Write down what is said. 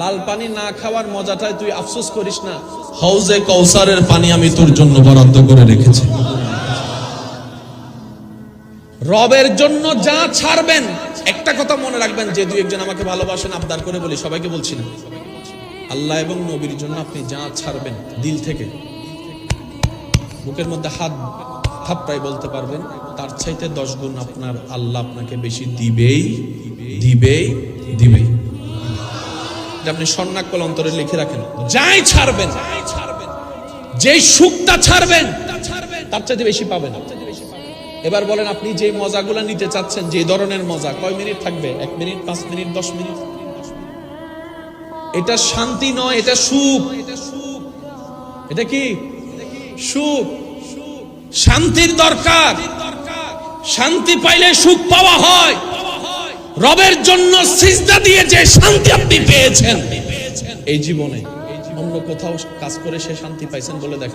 লাল পানি না খাওয়ার মজাটাই তুই আফসোস করিস না। হাউজে কৌসারের পানি আমি তোর জন্য বরাদ্দ করে রেখেছি। রবের জন্য যা ছাড়বেন, একটা কথা মনে রাখবেন, যে দুই একজন আমাকে ভালোবাসেন, আবদার করে বলি, সবাইকে বলছি না। আল্লাহ এবং নবীর জন্য আপনি যা ছাড়বেন, দিল থেকে। বুকের মধ্যে হাত থাপড়াই বলতে পারবেন, তার চাইতে দশ গুণ আপনার আল্লাহ আপনাকে বেশি দিবেই দিবেই দিবেই। এটা আপনি স্বর্ণাকল অন্তরে লিখে রাখেন, যাই ছাড়বেন, যেই সুখটা ছাড়বেন, তার চাইতে বেশি পাবেন। এবার বলেন, আপনি যে মজাগুলো নিতে চাচ্ছেন যে ধরনের মজা, কয় মিনিট থাকবে? এক মিনিট, পাঁচ মিনিট, দশ মিনিট? এটা শান্তি নয়, এটা সুখ। এটা কি? সুখ। শান্তির দরকার। শান্তি পাইলে সুখ পাওয়া হয়। রবের জন্য সিজদা দিয়ে যে শান্তি আপনি পেয়েছেন। এই জীবনে অন্য কোথাও কাজ করে সে শান্তি পাইছেন বলে দেখেন